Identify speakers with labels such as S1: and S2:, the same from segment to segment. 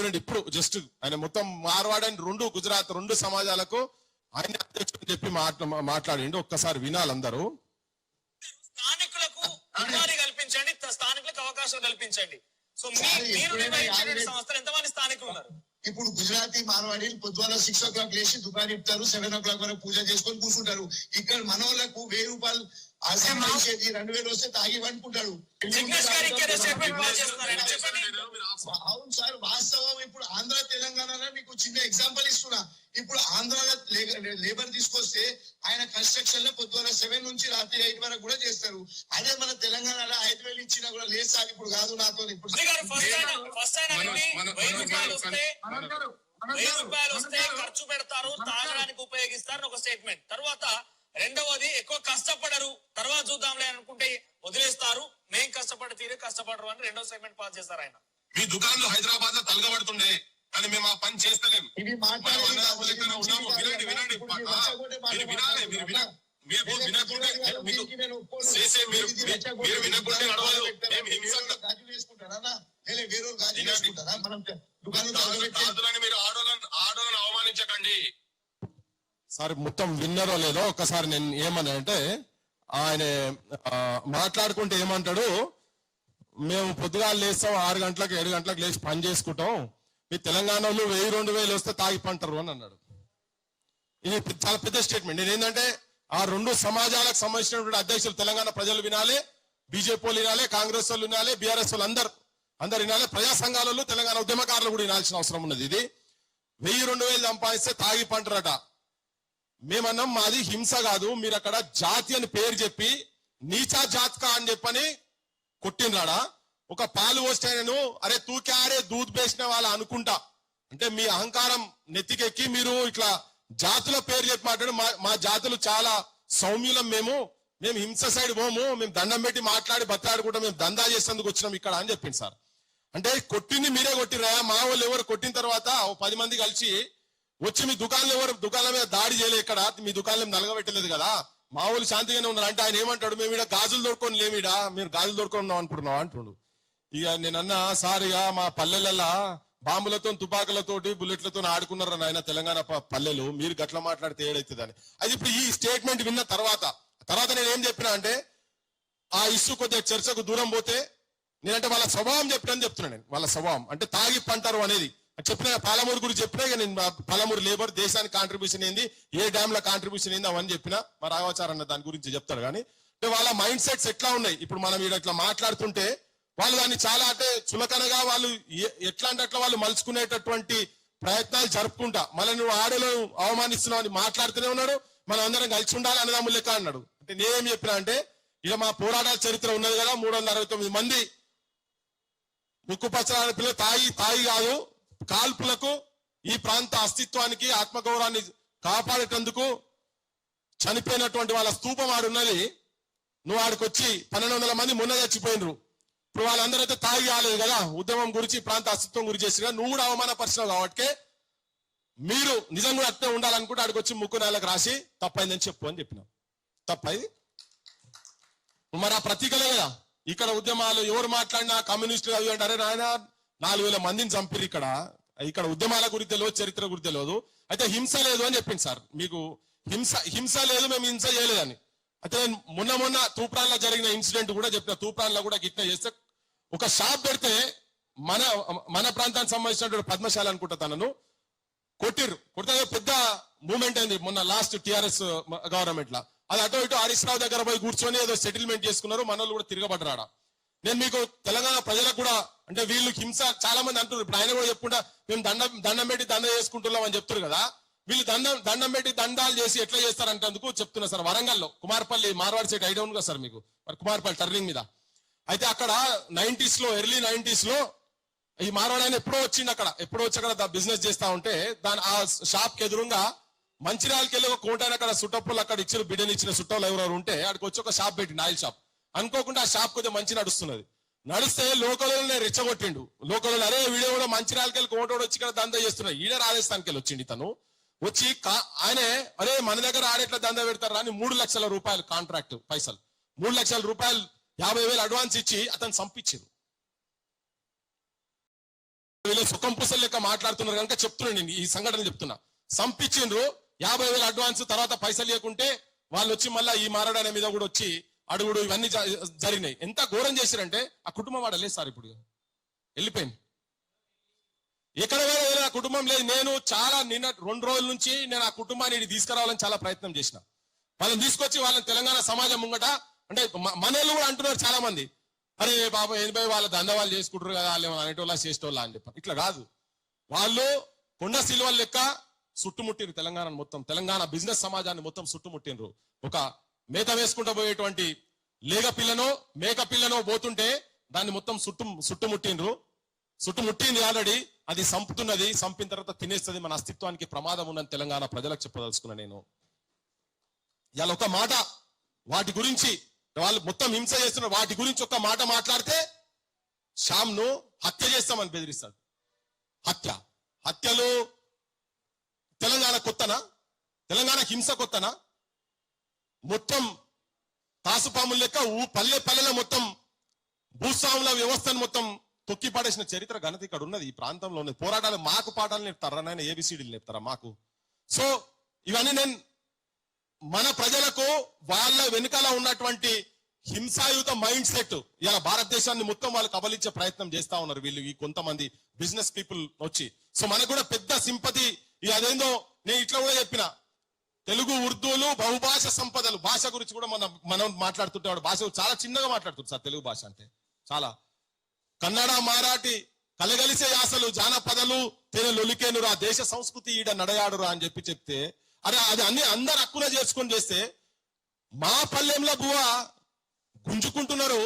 S1: వినండి. ఇప్పుడు జస్ట్ ఆయన మొత్తం మార్వాడని రెండు గుజరాత్ రెండు సమాజాలకు ఆయన అధ్యక్షుడు చెప్పి మాట్లా మాట్లాడిండు. ఒక్కసారి వినాలి అందరూ.
S2: స్థానికులకు ఉపాధి కల్పించండి స్థానికులకు అవకాశం కల్పించండి. సో మీరు నిర్వహించిన సంస్థలు ఎంతమంది స్థానికులు ఉన్నారు?
S3: ఇప్పుడు గుజరాతీ మార్వాడీలు పొద్దున సిక్స్ ఓ క్లాక్ లేచి దుకాణం ఇస్తారు సెవెన్ ఓ క్లాక్ వరకు పూజ చేసుకొని కూర్చుంటారు. ఇక్కడ మన వాళ్ళకు వెయ్యి రూపాయలు ఆ సంపాదించేది రెండు వేలు వస్తే తాగి అనుకుంటాడు అవును సార్ వాస్తవం ఇప్పుడు ఆంధ్ర తెలంగాణలో మీకు చిన్న ఎగ్జాంపుల్ ఇస్తున్నా. ఇప్పుడు ఆంధ్రాలో లేబర్ తీసుకొస్తే ఆయన కన్స్ట్రక్షన్లో పొద్దున సెవెన్ నుంచి రాత్రి ఎయిట్ వరకు కూడా చేస్తారు. అదే మన తెలంగాణలో ఐదు వేలు ఇచ్చినా కూడా లేదు సార్ ఇప్పుడు కాదు నాతో ఇప్పుడు
S2: వెయ్యి రూపాయలు
S4: గారు,
S2: వస్తే ఖర్చు పెడతారు తాగడానికి ఉపయోగిస్తారు ఒక స్టేట్మెంట్ తర్వాత రెండవది ఎక్కువ కష్టపడరు. తర్వాత చూద్దాంలే అనుకుంటే వదిలేస్తారు. మేం కష్టపడి తీరే కష్టపడరు అని రెండో స్టేట్మెంట్ పాస్ చేస్తారు ఆయన.
S1: మీ దుకాణంలో హైదరాబాద్లో తలగబడుతుండే. కానీ మేము ఆ పని చేస్తలేం.
S3: ఇది
S1: మనం
S3: మాట్లాడేది
S1: అందరం
S3: కాదు, ఇది
S1: లెక్కన
S3: మంచిది
S1: ఉన్నాము.
S3: కాదు
S1: వినండి. వినండి
S3: మీరు
S1: మీరు వినాలి మీరు విన మీరు మీకు. చేసే మీరు నడవదు? మేము ఆడోళ్ళని ఆడోళ్ళని అవమానించకండి. సార్ మొత్తం విన్నరో లేదో ఒకసారి నేను ఏమన్నా అంటే ఆయన మాట్లాడుకుంటే ఏమంటాడు? మేము పొద్దుగాలు లేస్తాం ఆరు గంటలకు ఏడు గంటలకు లేచి పని చేసుకుంటాం. మీ తెలంగాణలో వెయ్యి రెండు వేలు వస్తే తాగిపంటారు అని అన్నాడు. ఇది చాలా పెద్ద స్టేట్మెంట్ నేను ఏంటంటే ఆ రెండు సమాజాలకు సంబంధించినటువంటి అధ్యక్షులు తెలంగాణ ప్రజలు వినాలి బీజేపీ వాళ్ళు వినాలి కాంగ్రెస్ వాళ్ళు వినాలి బీఆర్ఎస్ వాళ్ళు అందరు అందరు వినాలి. ప్రజా సంఘాలలో తెలంగాణ ఉద్యమకారులు కూడా వినాల్సిన అవసరం ఉన్నది ఇది. వెయ్యి రెండు వేలు సంపాదిస్తే తాగి పంటరట. మేమన్నాం మాది హింస కాదు మీరు అక్కడ జాతి అని పేరు చెప్పి నీచా జాతక అని చెప్పని కొట్టినరాడా ఒక పాలు పోస్టైనను అరే తూకారే దూద్ పేసిన వాళ్ళు అనుకుంటా. అంటే మీ అహంకారం నెత్తికెక్కి మీరు ఇట్లా జాతుల పేరు చెప్పి మాట్లాడు. మా మా జాతులు చాలా సౌమ్యులం మేము. మేము హింస సైడ్ పోము. మేము దండం పెట్టి మాట్లాడి బతలాడుకుంటాం. మేము దందా చేసేందుకు వచ్చినాం ఇక్కడ అని చెప్పింది సార్. అంటే కొట్టింది మీరే కొట్టిరా మా వాళ్ళు ఎవరు కొట్టిన తర్వాత ఓ పది మంది కలిసి వచ్చి మీ దుకాణంలో ఎవరు దుకాణం మీద దాడి చేయలేదు ఇక్కడ. మీ దుకాణం నలగబెట్టలేదు కదా? మా వాళ్ళు శాంతిగానే ఉన్నారు. అంటే ఆయన ఏమంటాడు? మేము ఇక్కడ గాజులు దొరుకొని లేమిడా మీరు గాజులు దొరుకొని ఉన్నాం అనుకుంటున్నాం అంటున్నాడు ఇక నేను అన్నా ఇక మా పల్లెలల్లా బాంబులతో తుపాకులతోటి బుల్లెట్లతో ఆడుకున్నారు నాయన తెలంగాణ పల్లెలు? మీరు గట్ల మాట్లాడితే ఏడైతుందని. అది ఇప్పుడు ఈ స్టేట్మెంట్ విన్న తర్వాత తర్వాత నేను ఏం చెప్పినా అంటే ఆ ఇష్యూ కొద్దిగా చర్చకు దూరం పోతే నేనంటే వాళ్ళ స్వభావం చెప్పినని చెప్తున్నాను నేను వాళ్ళ స్వభావం. అంటే తాగి పంటారు అనేది. చెప్పిన పాలమూరు గురించి చెప్పినా ఇక నేను పాలమూరు లేబర్ దేశానికి కాంట్రిబ్యూషన్ ఏంది ఏ డ్యామ్ కాంట్రిబ్యూషన్ ఏంది అవన్నీ చెప్పినా మా రాఘవాచార్ అన్న దాని గురించి చెప్తారు కానీ అంటే వాళ్ళ మైండ్ సెట్స్ ఎట్లా ఉన్నాయి? ఇప్పుడు మనం ఇట్లా మాట్లాడుతుంటే వాళ్ళు దాన్ని చాలా అంటే చులకనగా వాళ్ళు ఎ- ఎట్లా అంటే అట్లా వాళ్ళు మలుచుకునేటటువంటి ప్రయత్నాలు జరుపుకుంటా. మళ్ళీ నువ్వు ఆడలో అవమానిస్తున్నావు అని మాట్లాడుతూనే ఉన్నాడు. మనం అందరం కలిసి ఉండాలి అన్నదమ్ములు లెక్క అన్నాడు. అంటే నేనేం చెప్పినా అంటే ఇక మా పోరాటాల చరిత్ర ఉన్నది కదా మూడు వందల అరవై తొమ్మిది మంది ముక్కు పచ్చరాని పిల్లలు తాగి తాగి కాదు. కాల్పులకు ఈ ప్రాంత అస్తిత్వానికి ఆత్మగౌరవాన్ని కాపాడేటందుకు చనిపోయినటువంటి వాళ్ళ స్తూపం ఆడున్నది. నువ్వు ఆడికొచ్చి పన్నెండు వందల మంది మొన్న చచ్చిపోయినరు. ఇప్పుడు వాళ్ళందరైతే అయితే తాగి కాలేదు కదా. ఉద్యమం గురించి ప్రాంత అస్తిత్వం గురించి చేసిన నువ్వు కూడా అవమానపరిచినావు కాబట్టి మీరు నిజంగా కూడా ఉండాలనుకుంటే అక్కడికి వచ్చి ముక్కు నెలకు రాసి తప్పైందని చెప్పు అని చెప్పినాం. తప్పది? మరి ఆ ప్రతీకలే కదా. ఇక్కడ ఉద్యమాలు ఎవరు మాట్లాడినా కమ్యూనిస్టులు అవి అంటారే. నాయన నాలుగు వేల మందిని చంపిరు ఇక్కడ. ఇక్కడ ఉద్యమాల గురించి తెలియదు చరిత్ర గురించి తెలియదు. అయితే హింస లేదు అని చెప్పింది సార్. మీకు హింస హింస లేదు మేము హింస చేయలేదని. అయితే మొన్న మొన్న తూప్రాన్లో జరిగిన ఇన్సిడెంట్ కూడా చెప్పిన తూప్రాన్లో కూడా గిట్ల చేస్తే ఒక షాప్ పెడితే మన మన ప్రాంతానికి సంబంధించినటువంటి పద్మశాల అనుకుంటా తనను కొట్టిర్రు. కొడితే పెద్ద మూమెంట్ అయింది మొన్న లాస్ట్ టిఆర్ఎస్ గవర్నమెంట్ లా అది అటో ఇటో హరీష్ రావు దగ్గర పోయి కూర్చొని ఏదో సెటిల్మెంట్ చేసుకున్నారు మన వాళ్ళు కూడా తిరగబడ్డాడ నేను మీకు తెలంగాణ ప్రజలకు కూడా అంటే వీళ్ళు హింస చాలా మంది అంటున్నారు. ఇప్పుడు ఆయన కూడా చెప్పుకుంటా మేము దండం దండం పెట్టి దండ చేసుకుంటున్నాం అని చెప్తారు కదా. వీళ్ళు దండం దండం పెట్టి దండాలు చేసి ఎట్లా చేస్తారంటేందుకు చెప్తున్నా సార్. వరంగల్లో కుమార్పల్లి మార్వాడి సైడ్ ఐడౌన్ కదా సార్ మీకు. మరి కుమార్పల్లి టర్నింగ్ మీద. అయితే అక్కడ నైన్టీస్లో ఎర్లీ నైన్టీస్లో ఈ మార్వాడు ఆయన ఎప్పుడో వచ్చిండు అక్కడ. ఎప్పుడో వచ్చి అక్కడ బిజినెస్ చేస్తా ఉంటే దాని ఆ షాప్కి ఎదురుగా మంచిర్యాలకి వెళ్ళి ఒక కోటాయన అక్కడ సుట్టప్పులు అక్కడ ఇచ్చిన బిడ్డని ఇచ్చిన చుట్టాలు ఎవరెవరు ఉంటే అక్కడికి వచ్చి ఒక షాప్ పెట్టింది ఆయిల్ షాప్. అనుకోకుండా ఆ షాప్ కొద్దిగా మంచి నడుస్తున్నది. నడిస్తే లోకల్లోనే రెచ్చగొట్టిండు. లోకల్లో అరే వీడియో కూడా మంచిర్యాలకి వెళ్ళి కోటోడు వచ్చి ఇక్కడ దందా చేస్తున్నాడు. ఈడ రాజస్థాన్కి వెళ్ళి వచ్చిండు తను వచ్చి ఆయనే అరే మన దగ్గర ఆడేట్లా దందా పెడతారా? అని మూడు లక్షల రూపాయలు కాంట్రాక్ట్ పైసలు. మూడు లక్షల రూపాయలు యాభై వేలు అడ్వాన్స్ ఇచ్చి అతను సంపించారు వీళ్ళు సుఖం పుసలు లెక్క మాట్లాడుతున్నారు కనుక చెప్తున్నాను నేను ఈ సంఘటన చెప్తున్నా. సంపించిండ్రు యాభై వేలు అడ్వాన్స్ తర్వాత పైసలు ఇవ్వకుంటే వాళ్ళు వచ్చి మళ్ళీ ఈ మారడాని మీద కూడా వచ్చి అడుగుడు ఇవన్నీ జ- జరిగినాయి. ఎంత ఘోరం చేశారంటే ఆ కుటుంబం వాడలేదు సార్ ఇప్పుడు. వెళ్ళిపోయింది. ఎక్కడ వేరే కుటుంబం లేదు. నేను చాలా నిన్న రెండు రోజుల నుంచి నేను ఆ కుటుంబాన్ని తీసుకురావాలని చాలా ప్రయత్నం చేసిన. వాళ్ళని తీసుకొచ్చి వాళ్ళని తెలంగాణ సమాజం ముంగట అంటే మ- మనోళ్ళు కూడా అంటున్నారు చాలా మంది అరే బాబా ఎనభై వాళ్ళ దండవాళ్ళు చేసుకుంటారు కదా వాళ్ళు అనేటోళ్ళ చేసేటోళ్ళ అని చెప్పి. ఇట్లా కాదు. వాళ్ళు కొండ సిల్వల లెక్క చుట్టుముట్టిరు తెలంగాణ మొత్తం. తెలంగాణ బిజినెస్ సమాజాన్ని మొత్తం చుట్టుముట్టినరు ఒక మేత వేసుకుంటూ పోయేటువంటి లేగ పిల్లనో మేక పిల్లనో పోతుంటే దాన్ని మొత్తం చుట్టు చుట్టుముట్టినరు చుట్టుముట్టింది ఆల్రెడీ. అది సంపుతున్నది సంపిన తర్వాత తినేస్తుంది. మన అస్తిత్వానికి ప్రమాదం ఉన్నది తెలంగాణ ప్రజలకు చెప్పదలుచుకున్నా నేను. ఇవాళ ఒక మాట వాటి గురించి వాళ్ళు మొత్తం హింస చేస్తున్న వాటి గురించి ఒక మాట మాట్లాడితే శ్యామ్ను హత్య చేస్తామని బెదిరిస్తాడు. హత్య. హత్యలు తెలంగాణ కొత్తనా? తెలంగాణ హింస కొత్తనా? మొత్తం తాసుపాములు లెక్క ఊ పల్లె పల్లెలో మొత్తం భూస్వాముల వ్యవస్థను మొత్తం తొక్కి పడేసిన చరిత్ర ఘనత ఇక్కడ ఉన్నది ఈ ప్రాంతంలో ఉన్నది పోరాటాలు మాకు పాఠాలు నేర్పుతారా నాయన? ఏబిసిడీలు నేర్పుతారా మాకు? సో ఇవన్నీ నేను మన ప్రజలకు వాళ్ళ వెనుకల ఉన్నటువంటి హింసాయుత మైండ్ సెట్ ఇలా భారతదేశాన్ని మొత్తం వాళ్ళు కబలించే ప్రయత్నం చేస్తా ఉన్నారు వీళ్ళు ఈ కొంతమంది బిజినెస్ పీపుల్ వచ్చి. సో మనకు కూడా పెద్ద సింపతి ఈ అదేందో నేను ఇట్లా కూడా చెప్పిన. తెలుగు ఉర్దూలు బహుభాష సంపదలు భాష గురించి కూడా మనం మనం మాట్లాడుతుంటే వాడు భాష చాలా చిన్నగా మాట్లాడుతుంది సార్ తెలుగు భాష అంటే. చాలా. కన్నడ మరాఠీ కలగలిసే యాసలు జానపదలు తేనె లొలికేనురా దేశ సంస్కృతి ఈడ నడయాడురా అని చెప్పి చెప్తే అరే అది అన్ని అందరు అక్కున చేసుకొని చేస్తే మా పల్లెంలో బువ గుంజుకుంటున్నారు.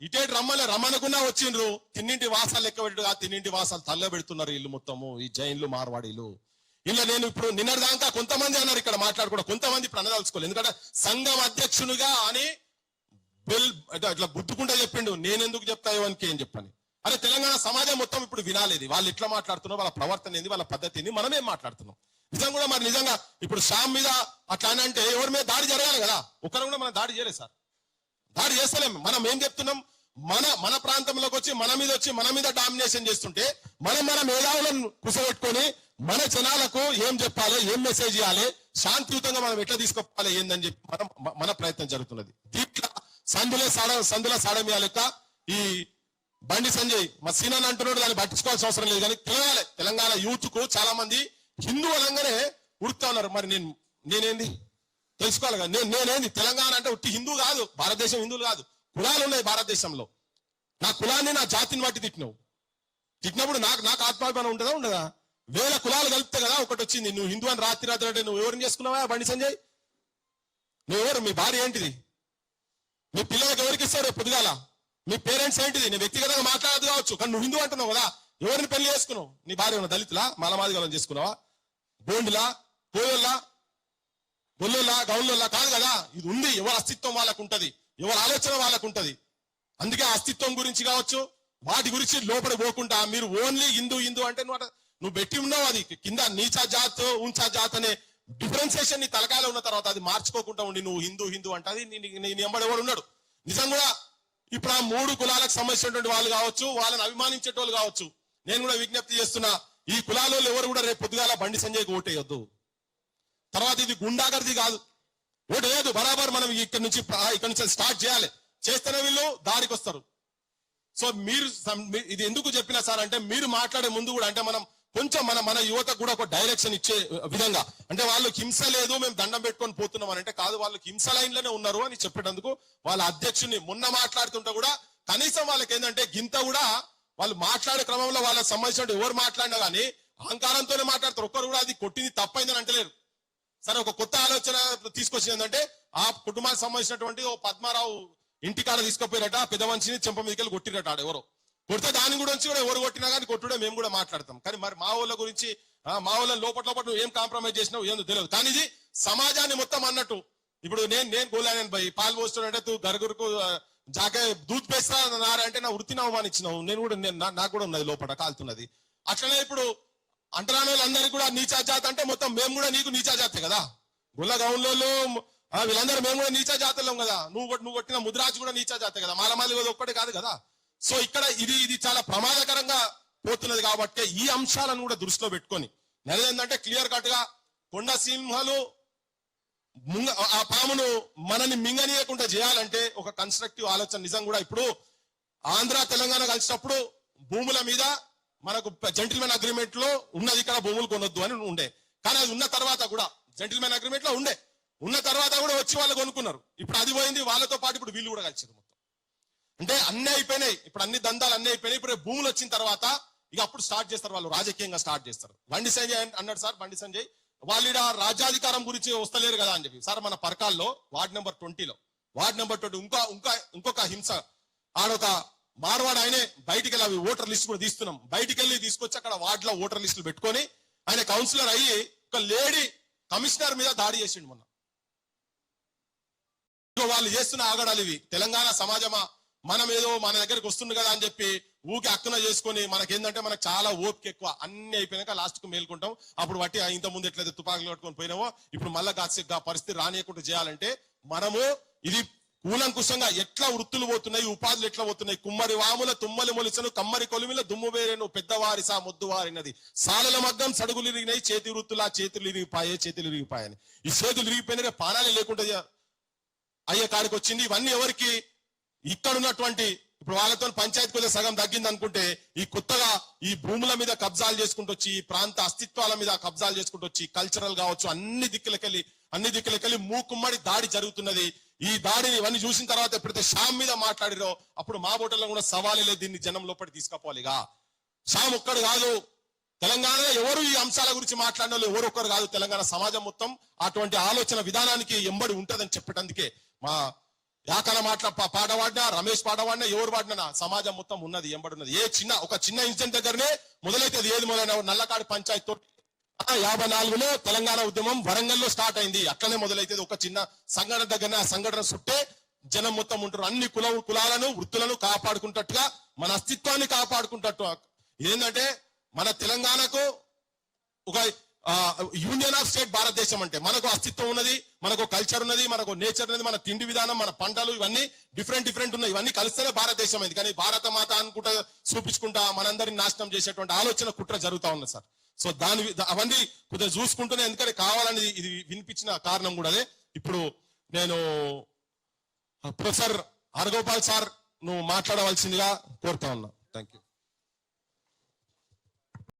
S1: ఇటేటి రమ్మలే రమ్మనకున్నా వచ్చిండ్రు. తిన్నింటి వాసాలు లెక్క పెట్టుగా తిన్నింటి వాసాలు తల్ల పెడుతున్నారు ఇల్లు మొత్తము ఈ జైన్లు మార్వాడీలు ఇలా నేను ఇప్పుడు నిన్నటిదాకా కొంతమంది అన్నారు ఇక్కడ మాట్లాడుకోవడం కొంతమంది ఇప్పుడు అనదలుచుకోలేదు ఎందుకంటే సంఘం అధ్యక్షునిగా అని బెల్ అంటే అట్లా గుద్దుకుంటా చెప్పిండు నేనెందుకు చెప్తా ఎవరికి ఏం చెప్పని. అరే తెలంగాణ సమాజం మొత్తం ఇప్పుడు వినాలేదు. వాళ్ళు ఎట్లా మాట్లాడుతున్నారు వాళ్ళ ప్రవర్తన ఏంది వాళ్ళ పద్ధతి ఏంది మనమేం మాట్లాడుతున్నాం. నిజం కూడా మరి నిజంగా ఇప్పుడు శ్యామ్ మీద అట్లా అని అంటే ఎవరి మీద దాడి జరగాలి కదా? ఒకరు కూడా మనం దాడి చేయలేదు సార్. దాడి చేస్తలేము మనం ఏం చెప్తున్నాం? మన మన ప్రాంతంలోకి వచ్చి మన మీద వచ్చి మన మీద డామినేషన్ చేస్తుంటే మనం మన మేధావులను కుసగొట్టుకొని మన జనాలకు ఏం చెప్పాలి ఏం మెసేజ్ ఇవ్వాలి శాంతియుతంగా మనం ఎట్లా తీసుకోవాలి ఏందని చెప్పి మనం మన ప్రయత్నం జరుగుతున్నది. సందులే సాడ సందుల సాడమియా లెక్క ఈ బండి సంజయ్ మా సీనన్ అంటున్నాడు దాన్ని పట్టించుకోవాల్సిన అవసరం లేదు. కానీ తెలంగాణ తెలంగాణ యూత్కు చాలా మంది హిందూ అనగానే ఉడుతా ఉన్నారు. మరి నేను నేనేంది? తెలుసుకోవాలి కదా. నేను నేనేంది? తెలంగాణ అంటే ఉట్టి హిందూ కాదు. భారతదేశం హిందువులు కాదు. కులాలు ఉన్నాయి భారతదేశంలో. నా కులాన్ని నా జాతిని బట్టి తిట్టినావు. తిట్టినప్పుడు నాకు నాకు ఆత్మాభిమానం ఉంటుందా ఉండదా? వేల కులాలు కలిపితే కదా ఒకటి వచ్చింది. నువ్వు హిందూ అని రాత్రి రాత్రి అంటే నువ్వు ఎవరిని చేసుకున్నావా బండి సంజయ్? నువ్వెవరు మీ భార్య ఏంటిది? మీ పిల్లలకు ఎవరికి ఇస్తారు పొద్దుగాల? మీ పేరెంట్స్ ఏంటిది? నేను వ్యక్తిగతంగా మాట్లాడదు కావచ్చు. కానీ నువ్వు హిందూ అంటున్నావు కదా. ఎవరిని పెళ్ళి చేసుకున్నావు? నీ భార్య ఉన్న దళితులా? మలమాదిగలను చేసుకున్నావా? బోండిలా? కోయోల్లా? గొల్లోలా గౌన్లోలా కాదు కదా. ఇది ఉంది. ఎవరి అస్తిత్వం వాళ్ళకు ఉంటది. ఎవరి ఆలోచన వాళ్ళకు ఉంటది. అందుకే అస్తిత్వం గురించి కావచ్చు వాటి గురించి లోపల పోకుండా మీరు ఓన్లీ హిందూ హిందూ అంటే నువ్వు నువ్వు పెట్టి ఉన్నావు అది. కింద నీచా జాత్ ఉంచా జాత్ అనే డిఫరెన్సియేషన్ నీ తలకాయలో ఉన్న తర్వాత అది మార్చుకోకుండా ఉండి నువ్వు హిందూ హిందూ అంటే అది నేను నీ- ఉన్నాడు నిజం కూడా ఇప్పుడు ఆ మూడు కులాలకు సంబంధించినటువంటి వాళ్ళు కావచ్చు వాళ్ళని అభిమానించేటోళ్ళు కావచ్చు నేను కూడా విజ్ఞప్తి చేస్తున్నా ఈ కులాలలో ఎవరు కూడా రేపు పొద్దుగాల బండి సంజయ్కి ఓటేయొద్దు. తర్వాత ఇది గుండాగర్ది కాదు. ఓటు లేదు బరాబర్ మనం ఇక్కడ నుంచి ఇక్కడ నుంచి స్టార్ట్ చేయాలి. చేస్తేనే వీళ్ళు దారికి వస్తారు సో మీరు ఇది ఎందుకు చెప్పినా సార్ అంటే మీరు మాట్లాడే ముందు కూడా అంటే మనం కొంచెం మన మన యువత కూడా ఒక డైరెక్షన్ ఇచ్చే విధంగా. అంటే వాళ్ళకి హింస లేదు మేము దండం పెట్టుకొని పోతున్నాం అని అంటే కాదు వాళ్ళకి హింస లైన్లోనే ఉన్నారు అని చెప్పేటందుకు వాళ్ళ అధ్యక్షుని మొన్న మాట్లాడుతుంటే కూడా కనీసం వాళ్ళకి ఏంటంటే గింత కూడా వాళ్ళు మాట్లాడే క్రమంలో వాళ్ళకి సంబంధించిన ఎవరు మాట్లాడినా కానీ అహంకారంతోనే మాట్లాడతారు. ఒక్కరు కూడా అది కొట్టింది తప్పైందని అంటలేరు. సరే ఒక కొత్త ఆలోచన తీసుకొచ్చింది ఏంటంటే ఆ కుటుంబానికి సంబంధించినటువంటి ఓ పద్మారావు ఇంటికాడ తీసుకుపోయారట పెద్ద మనిషిని చెంప మీదకెళ్ళి కొట్టిరట ఎవరో. కొడితే దాని గురించి కూడా ఎవరు కొట్టినా కానీ కొట్టుడే మేము కూడా మాట్లాడతాం. కానీ మరి మా ఊళ్ళ గురించి ఆ, మా ఊళ్ళ లోపల లోపల నువ్వు ఏం కాంప్రమైజ్ చేసినావు ఏందో తెలియదు. కానీ ఇది సమాజాన్ని మొత్తం అన్నట్టు. ఇప్పుడు నేను నేను గోలాను భయ్ పాలు పోస్తున్నాడంటే తూ గరుగురుకు జాకే దూత్ పేస్తా అంటే నా వృత్తిని అవమానించినావు. నేను కూడా నేను నా- నాకు కూడా ఉన్నది లోపల కాలుతున్నది. అట్లనే ఇప్పుడు అంటరాని వాళ్ళందరికీ కూడా నీచాజాత అంటే మొత్తం మేము కూడా నీకు నీచా జాతే కదా. గుల్ల గౌన్లో వీళ్ళందరూ మేము కూడా నీచాజాతలం కదా. నువ్వు నువ్వు కొట్టిన ముద్రాజు కూడా నీచాజాతే కదా. మాలమాలి ఒక్కటే కాదు కదా. సో ఇక్కడ ఇది ఇది చాలా ప్రమాదకరంగా పోతున్నది కాబట్టి ఈ అంశాలను కూడా దృష్టిలో పెట్టుకొని. ఏంటంటే క్లియర్ కట్గా కొండ సింహాలు ముంగ ఆ పామును మనని మింగనీయకుండా చేయాలంటే ఒక కన్స్ట్రక్టివ్ ఆలోచన నిజం కూడా ఇప్పుడు ఆంధ్ర తెలంగాణ కలిసినప్పుడు భూముల మీద మనకు జెంటిల్మెన్ అగ్రిమెంట్లో ఉన్నది ఇక్కడ భూములు కొనొద్దు అని ఉండే. కానీ అది ఉన్న తర్వాత కూడా జెంటిల్మెన్ అగ్రిమెంట్లో ఉండే. ఉన్న తర్వాత కూడా వచ్చి వాళ్ళు కొనుక్కున్నారు. ఇప్పుడు అది పోయింది వాళ్ళతో పాటు ఇప్పుడు వీళ్ళు కూడా కలిసారు అంటే అన్ని అయిపోయినాయి. ఇప్పుడు అన్ని దందాలు అన్ని అయిపోయినాయి. ఇప్పుడు భూములు వచ్చిన తర్వాత ఇక అప్పుడు స్టార్ట్ చేస్తారు వాళ్ళు. రాజకీయంగా స్టార్ట్ చేస్తారు. బండి సంజయ్ అన్నాడు సార్ బండి సంజయ్. వాళ్ళు రాజ్యాధికారం గురించి వస్తలేరు కదా అని చెప్పి. సార్ మన పరకాల్లో వార్డ్ నెంబర్ ట్వంటీలో వార్డ్ నెంబర్ ట్వంటీ ఇంకా ఇంకా ఇంకొక హింస. ఆడొక మార్వాడు ఆయనే బయటికి వెళ్ళి అవి ఓటర్ లిస్ట్ కూడా తీస్తున్నాం. బయటికి వెళ్ళి తీసుకొచ్చి అక్కడ వార్డ్లో ఓటర్ లిస్టులు పెట్టుకొని ఆయన కౌన్సిలర్ అయ్యి ఒక లేడీ కమిషనర్ మీద దాడి చేసిండు మొన్న. వాళ్ళు చేస్తున్న ఆగడాలు ఇవి. తెలంగాణ సమాజమా? మనం ఏదో మన దగ్గరికి వస్తుంది కదా అని చెప్పి ఊకి అక్కున చేసుకొని మనకేందంటే మనకు చాలా ఓపిక ఎక్కువ. అన్ని అయిపోయినాక లాస్ట్కు మేల్కుంటాం. అప్పుడు బట్టి ఇంత ముందు ఎట్లయితే తుపాకులు కట్టుకొని పోయినామో ఇప్పుడు మళ్ళీ కాసేపు పరిస్థితి రానియకుండా చేయాలంటే మనము ఇది కూలంకుశంగా ఎట్లా వృత్తులు పోతున్నాయి ఉపాధులు ఎట్లా పోతున్నాయి? కుమ్మరి వాముల తుమ్మలి మొలిసను కమ్మరి కొలిమిల దుమ్ము వేరేను పెద్దవారి సా ముద్దు వారినది సాలల మగ్గం సడుగులు ఇరిగినాయి చేతి వృత్తులా చేతులు ఇరిగిపాయే చేతులు ఇరిగిపాయని ఈ చేతులు ఇరిగిపోయినా పానాలే లేకుండా అయ్యే కాడికి వచ్చింది. ఇవన్నీ ఎవరికి ఇక్కడ ఉన్నటువంటి ఇప్పుడు వాళ్ళతో పంచాయతీ కొద్దిగా సగం తగ్గింది అనుకుంటే ఈ కొత్తగా ఈ భూముల మీద కబ్జాలు చేసుకుంటూ వచ్చి ఈ ప్రాంత అస్తిత్వాల మీద కబ్జాలు చేసుకుంటూ వచ్చి కల్చరల్ కావచ్చు అన్ని దిక్కులకెళ్ళి అన్ని దిక్కులకెళ్ళి మూకుమ్మడి దాడి జరుగుతున్నది. ఈ దాడిని ఇవన్నీ చూసిన తర్వాత ఎప్పుడైతే షామ్ మీద మాట్లాడిరో అప్పుడు మా బోటల్లో కూడా సవాలు లేదు దీన్ని జనం లోపలికి తీసుకుపోవాలిగా షామ్ ఒక్కడు కాదు. తెలంగాణలో ఎవరు ఈ అంశాల గురించి మాట్లాడిన వాళ్ళు? ఎవరు ఒక్కరు కాదు. తెలంగాణ సమాజం మొత్తం అటువంటి ఆలోచన విధానానికి ఎంబడి ఉంటదని చెప్పటందుకే మా యాకన మాట్లా పా- పాట పాడినా రమేష్ పాట పాడినా ఎవరు పాడినా సమాజం మొత్తం ఉన్నది ఎంబడున్నది. ఏ చిన్న ఒక చిన్న ఇన్సిడెంట్ దగ్గరనే మొదలైతే ఏది మొదలైన నల్లకాడు పంచాయత్ తోటి. యాభై నాలుగులో తెలంగాణ ఉద్యమం వరంగల్లో స్టార్ట్ అయింది అట్లనే మొదలైతే ఒక చిన్న సంఘటన దగ్గరనే ఆ సంఘటన చుట్టే జనం మొత్తం ఉంటారు. అన్ని కుల కులాలను వృత్తులను కాపాడుకుంటట్టుగా మన అస్తిత్వాన్ని కాపాడుకుంటట్టు ఏంటంటే మన తెలంగాణకు ఒక యూనియన్ ఆఫ్ స్టేట్ భారతదేశం అంటే మనకు అస్తిత్వం ఉన్నది మనకు కల్చర్ ఉన్నది మనకు నేచర్ ఉన్నది మన తిండి విధానం మన పంటలు ఇవన్నీ డిఫరెంట్ డిఫరెంట్ ఉన్నాయి. ఇవన్నీ కలిస్తేనే భారతదేశం అయింది. కానీ భారత మాత అనుకుంటా చూపించుకుంటా మనందరిని నాశనం చేసేటువంటి ఆలోచన కుట్ర జరుగుతా ఉంది సార్. సో దాని అవన్నీ కొద్దిగా చూసుకుంటూనే ఎందుకంటే కావాలని ఇది వినిపించిన కారణం కూడా అదే. ఇప్పుడు నేను ప్రొఫెసర్ హరగోపాల్ సార్ నువ్వు మాట్లాడవలసిందిగా కోరుతా ఉన్నా. Thank you